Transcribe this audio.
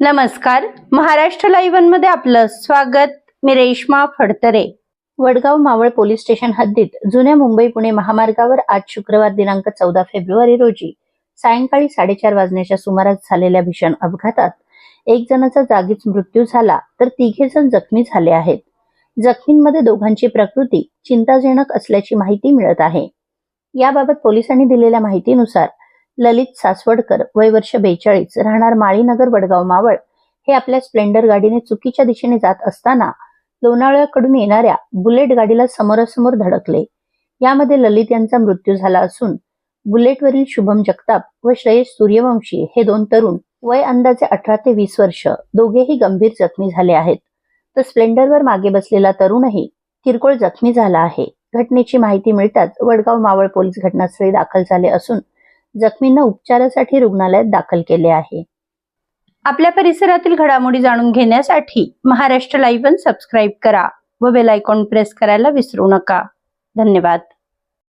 नमस्कार. महाराष्ट्र लाईव्हमध्ये आपलं स्वागत. मी रेश्मा फडतरे. वडगाव मावळ पोलीस स्टेशन हद्दीत जुन्या मुंबई पुणे महामार्गावर आज शुक्रवार दिनांक चौदा फेब्रुवारी रोजी सायंकाळी साडेचार वाजण्याच्या सुमारास झालेल्या भीषण अपघातात एक जणाचा जागीच मृत्यू झाला तर तिघे जण जखमी झाले आहेत. जखमींमध्ये दोघांची प्रकृती चिंताजनक असल्याची माहिती मिळत आहे. याबाबत पोलिसांनी दिलेल्या माहितीनुसार ललित सासवडकर वय वर्ष बेचाळीस राहणार माळीनगर वडगाव मावळ. हे आपल्या स्प्लेंडर गाडीने चुकीच्या दिशेने जात असताना लोणावळ्याकडून येणाऱ्या बुलेट गाडीला समोरासमोर धडकले. यामध्ये ललित यांचा मृत्यू झाला असून बुलेटवरील शुभम जगताप व श्रेयस सूर्यवंशी हे दोन तरुण वय अंदाजे अठरा ते वीस वर्ष दोघेही गंभीर जखमी झाले आहेत. तर स्प्लेंडरवर मागे बसलेला तरुणही किरकोळ जखमी झाला आहे. घटनेची माहिती मिळताच वडगाव मावळ पोलीस घटनास्थळी दाखल झाले असून जखमींना उपचारासाठी रुग्णालयात दाखल केले आहे. आपल्या परिसरातील घडामोडी जाणून घेण्यासाठी महाराष्ट्र लाईव्ह सबस्क्राईब करा व बेलायकॉन प्रेस करायला विसरू नका. धन्यवाद.